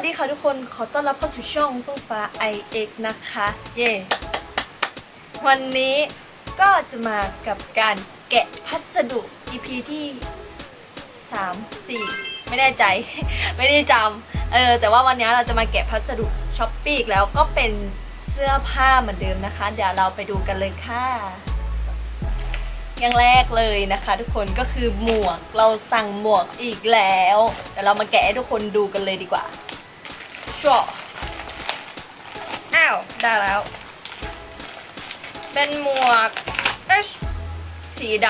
วัสดีค่ะทุกคนขอต้อนรับเข้าสู่ช่องฟ้งฟ้า iX นะคะ เย่วันนี้ก็จะมากับการแกะพัสดุ EP ที่ 3 4 ไม่แน่ใจ ไม่ได้จำเออแต่ว่าวันนี้เราจะมาแกะพัสดุช้อปปี้แล้วก็เป็นเสื้อผ้าเหมือนเดิมนะคะ เดี๋ยวเราไปดูกันเลยค่ะ อย่างแรกเลยนะคะ ทุกคนก็คือหมวกเราสั่งหมวกอีกแล้วเดี๋ยวเรามาแกะให้ทุกคนดูกันเลยดีกว่า ชัวอ้าว ได้แล้ว เป็นหมวกเอ๊ะสีด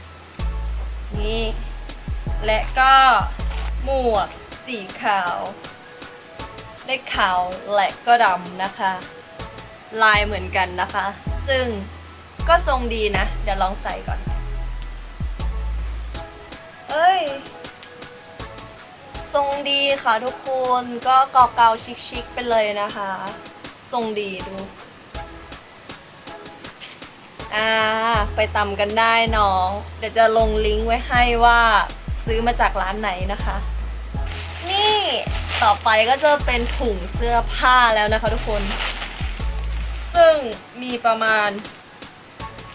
ำนี่และก็หมวกสีขาวได้ขาวและก็ดำนะคะ ลายเหมือนกันนะคะ ซึ่งก็ทรงดีนะ เดี๋ยวลองใส่ก่อน ทรงดีค่ะทุกคนก็เกาๆชิคๆไปเลยนะคะ ทรงดีดูอ่าไปตำกันได้น้อง เดี๋ยวจะลงลิงก์ไว้ให้ว่าซื้อมาจากร้านไหนนะคะ นี่ต่อไปก็จะเป็นถุงเสื้อผ้าแล้วนะคะทุกคน ซึ่งมีประมาณ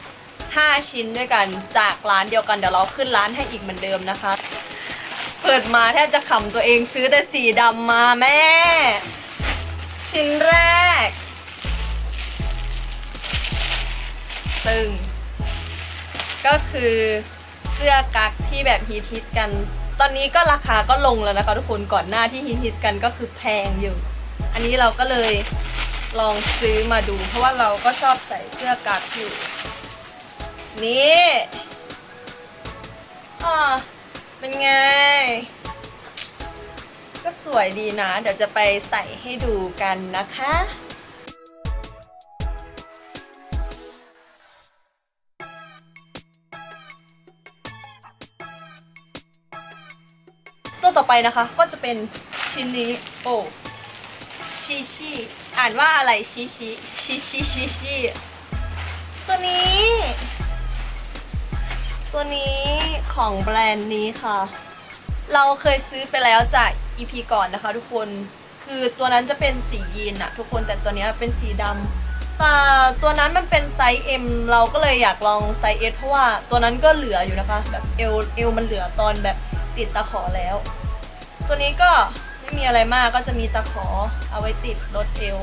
5 ชิ้นด้วยกันจากร้านเดียวกัน เดี๋ยวเราขึ้นร้านให้อีกเหมือนเดิมนะคะ เปิดมาแทบจะขำตัวเองซื้อแต่สีดำมาแม่ ชิ้นแรกซึ่งก็คือเสื้อกั๊กที่แบบฮิตฮิตกัน ตอนนี้ก็ราคาก็ลงแล้วนะคะทุกคนก่อนหน้าที่ฮิตฮิตกันก็คือแพงอยู่ อันนี้เราก็เลยลองซื้อมาดู เพราะว่าเราก็ชอบใส่เสื้อกั๊กอยู่ นี่อ่า เป็นไง ก็สวยดีนะ เดี๋ยวจะไปใส่ให้ดูกันนะคะตัวต่อไปนะคะ ก็จะเป็นชิ้นนี้ โอ้ชิชิอ่านว่าอะไรชิชิชิชิชิชิตัวนี้ ตัวนี้ของแบรนด์นี้ค่ะ เราเคยซื้อไปแล้วจาก EP ก่อนนะคะ ทุกคน คือตัวนั้นจะเป็นสียีนอะทุกคนแต่ตัวนี้เป็นสีดำแต่ตัวนั้นมันเป็นไซส์ M เราก็เลยอยากลองไซส์ S เพราะว่าตัวนั้นก็เหลืออยู่นะคะ แบบเอวเอวมันเหลือตอนแบบติดตะขอแล้ว ตัวนี้ก็ไม่มีอะไรมากก็จะมีตะขอเอาไว้ติดรถเอว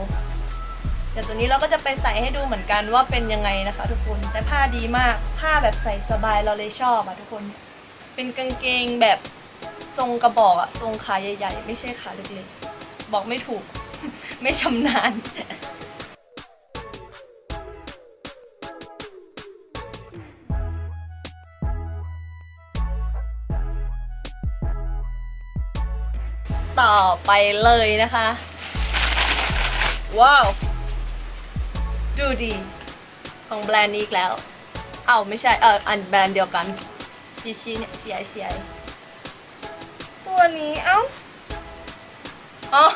เดี๋ยวตัวนี้เราก็จะไปใส่ให้ดูเหมือนกันว่าเป็นยังไงนะคะ ทุกคนแต่ผ้าดีมากผ้าแบบใส่สบายเราเลยชอบอะทุกคน เป็นกางเกงแบบทรงกระบอกอะทรงขาใหญ่ ๆ ไม่ใช่ขาเล็กๆบอกไม่ถูก ไม่ชำนาญต่อไปเลยนะคะ ว้าว ดูดีของแบรนด์นี้อีกแล้ว เอ้าไม่ใช่ เอออันแบรนด์เดียวกันชีชีเนี่ยเสียเสียตัวนี้เอ้าอ๋อ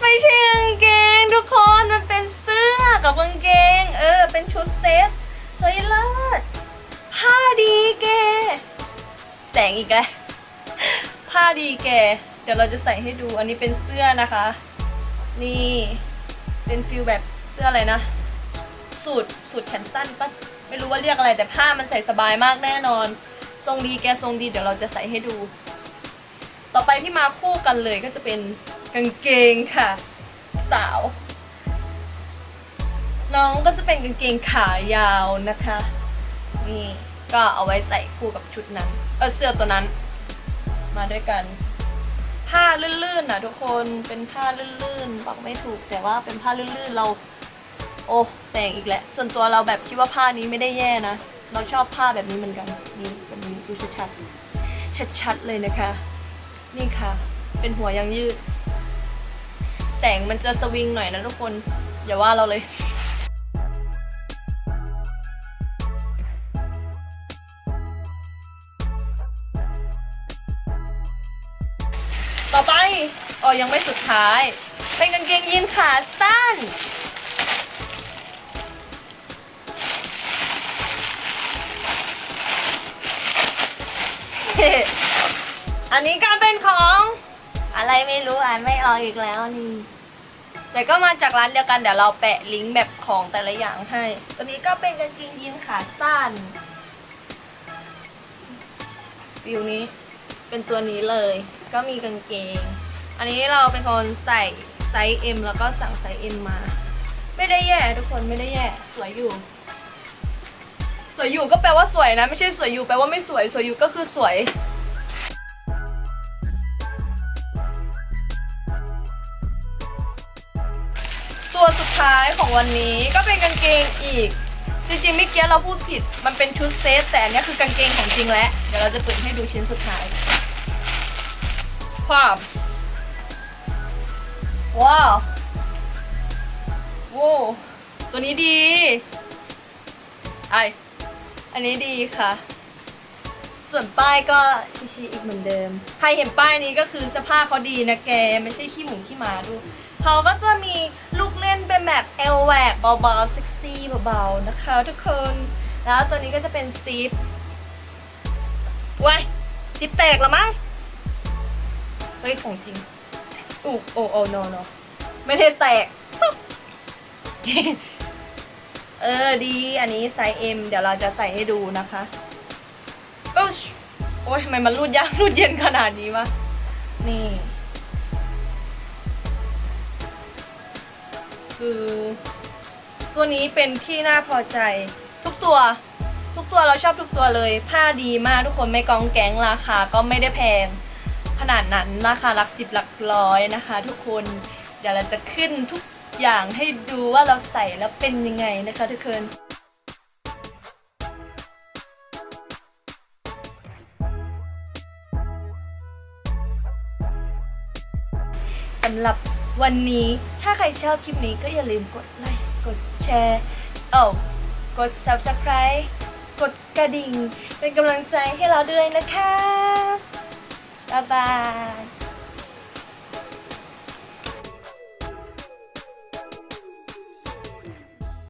ไม่ใช่กางเกงทุกคนมันเป็นเสื้อกับกางเกง เออ เป็นชุดเซ็ตเฮ้ยเลิศผ้าดีแกแสงอีกแล้วผ้าดีแก เดี๋ยวเราจะใส่ให้ดูอันนี้เป็นเสื้อนะคะ นี่ เป็นฟิลแบบ สื้ออะไรนะ สูตรสูตรแขนสั้นปะไม่รู้ว่าเรียกอะไร แต่ผ้ามันใส่สบายมากแน่นอน ทรงดีแกทรงดีเดี๋ยวเราจะใส่ให้ดู ต่อไปที่มาคู่กันเลยก็จะเป็นกางเกงค่ะ สาว น้องก็จะเป็นกางเกงขายาวนะคะ นี่ก็เอาไว้ใส่คู่กับชุดนั้น เออเสื้อตัวนั้น มาด้วยกัน ผ้าลื่นๆนะทุกคนเป็นผ้าลื่นๆบอกไม่ถูกแต่ว่าเป็นผ้าลื่นๆเรา โอ้แสงอีกแล้วส่วนตัวเราแบบคิดว่าผ้านี้ไม่ได้แย่นะ เราชอบผ้าแบบนี้เหมือนกันนี่แบบนี้ดูชัดๆชัดๆเลยนะคะ นี่ค่ะ เป็นหัวยางยืด แสงมันจะสวิงหน่อยนะทุกคนอย่าว่าเราเลยต่อไปอ๋อยังไม่สุดท้าย เป็นกางเกงยีนขาสั้น อันนี้ก็เป็นของอะไรไม่รู้อ่านไม่ออกอีกแล้วนี่ แต่ก็มาจากร้านเดียวกันเดี๋ยวเราแปะลิงก์แบบของแต่ละอย่างให้ ตัวนี้ก็เป็นกางเกงยีนขาสั้นฟิวนี้เป็นตัวนี้เลย ก็มีกางเกง อันนี้เราเป็นคนใส่ไซส์ M แล้วก็สั่งไซส์ M มา ไม่ได้แย่ทุกคนไม่ได้แย่ สวยอยู่ สวยอยู่ก็แปลว่าสวยนะ ไม่ใช่สวยอยู่แปลว่าไม่สวย สวยอยู่ก็คือสวย ตัวสุดท้ายของวันนี้ก็เป็นกางเกงอีก จริงๆเมื่อกี้เราพูดผิด มันเป็นชุดเซตแต่อันเนี้ยคือกางเกงของจริงแล้ว เดี๋ยวเราจะเปิดให้ดูชิ้นสุดท้ายความว้าวโว้วตัวนี้ดีไอ อันนี้ดีค่ะ ส่วนป้ายก็ชิๆอีกเหมือนเดิม ใครเห็นป้ายนี้ก็คือสภาพเขาดีนะแก ไม่ใช่ขี้หมูขี้หมาดู เขาก็จะมีลูกเล่นเป็นแบบเอลแวกเบาๆเซ็กซี่เบาๆนะคะทุกคน แล้วตัวนี้ก็จะเป็นซิปว้ายซิปแตกแล้วมั้ง เฮ้ยของจริงอู้โอ้โอ้ no no ไม่ได้แตก เออดี อันนี้ไซส์ M เดี๋ยวเราจะใส่ให้ดูนะคะอุ๊ยโอ้ยทำไมมันรูดยากรูดเย็นขนาดนี้วะ นี่ คือตัวนี้เป็นที่น่าพอใจ ทุกตัว ทุกตัวเราชอบทุกตัวเลย ผ้าดีมากทุกคนไม่กองแก๊งราคาก็ไม่ได้แพง ขนาดนั้นราคาหลักสิบหลักร้อยนะคะ ทุกคนเดี๋ยวเราจะขึ้นทุก อย่างให้ดูว่าเราใส่แล้วเป็นยังไงนะคะทุกคนสำหรับวันนี้ถ้าใครชอบคลิปนี้ก็อย่าลืมกดไลค์กดแชร์เอ้ากด subscribe กดกระดิ่ง เป็นกำลังใจให้เราด้วยนะคะ บ๊ายบาย